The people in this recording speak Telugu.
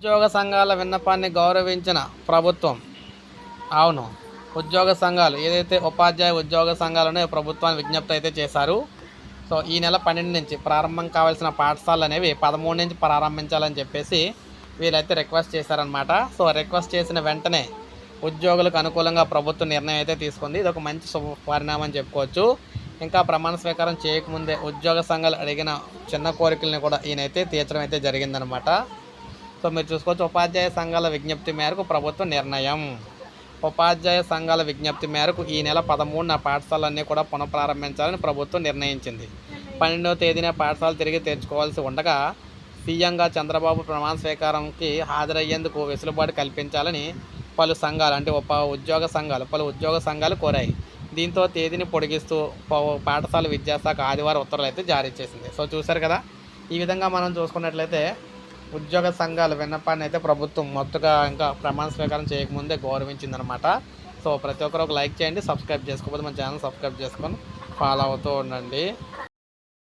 ఉద్యోగ సంఘాల విన్నపాన్ని గౌరవించిన ప్రభుత్వం. అవును ఉద్యోగ సంఘాలు ఏదైతే ఉపాధ్యాయ ఉద్యోగ సంఘాలను ప్రభుత్వాన్ని విజ్ఞప్తి అయితే చేశారు. సో ఈ నెల పన్నెండు నుంచి ప్రారంభం కావాల్సిన పాఠశాలలు అనేవి పదమూడు నుంచి ప్రారంభించాలని చెప్పేసి వీళ్ళైతే రిక్వెస్ట్ చేశారనమాట సో రిక్వెస్ట్ చేసిన వెంటనే ఉద్యోగులకు అనుకూలంగా ప్రభుత్వం నిర్ణయం అయితే తీసుకుంది. ఇది ఒక మంచి శుభ పరిణామం అని చెప్పుకోవచ్చు. ఇంకా ప్రమాణ స్వీకారం చేయకముందే ఉద్యోగ సంఘాలు అడిగిన చిన్న కోరికల్ని కూడా ఈయనైతే తీర్చడం అయితే జరిగిందనమాట సో మీరు చూసుకోవచ్చు. ఉపాధ్యాయ సంఘాల విజ్ఞప్తి మేరకు ప్రభుత్వ నిర్ణయం. ఉపాధ్యాయ సంఘాల విజ్ఞప్తి మేరకు ఈ నెల పదమూడున పాఠశాలన్నీ కూడా పునఃప్రారంభించాలని ప్రభుత్వం నిర్ణయించింది. పన్నెండవ తేదీన పాఠశాల తిరిగి తెరుచుకోవాల్సి ఉండగా సీఎంగా చంద్రబాబు ప్రమాణ స్వీకారంకి హాజరయ్యేందుకు వెసులుబాటు కల్పించాలని పలు సంఘాలు అంటే ఉప ఉద్యోగ సంఘాలు పలు ఉద్యోగ సంఘాలు కోరాయి. దీంతో తేదీని పొడిగిస్తూ పాఠశాల విద్యాశాఖ ఆదివారం ఉత్తర్వులు అయితే జారీ చేసింది. సో చూశారు కదా? ఈ విధంగా మనం చూసుకున్నట్లయితే ఉద్యోగ సంఘాల విన్నపాన్ని అయితే ప్రభుత్వం మొత్తగా ఇంకా ప్రమాణ స్వీకారం చేయకముందే గౌరవించిందనమాట. సో ప్రతి ఒక్కరు ఒక లైక్ చేయండి సబ్స్క్రైబ్ చేసుకోకపోతే మన ఛానల్ సబ్స్క్రైబ్ చేసుకొని ఫాలో అవుతూ ఉండండి.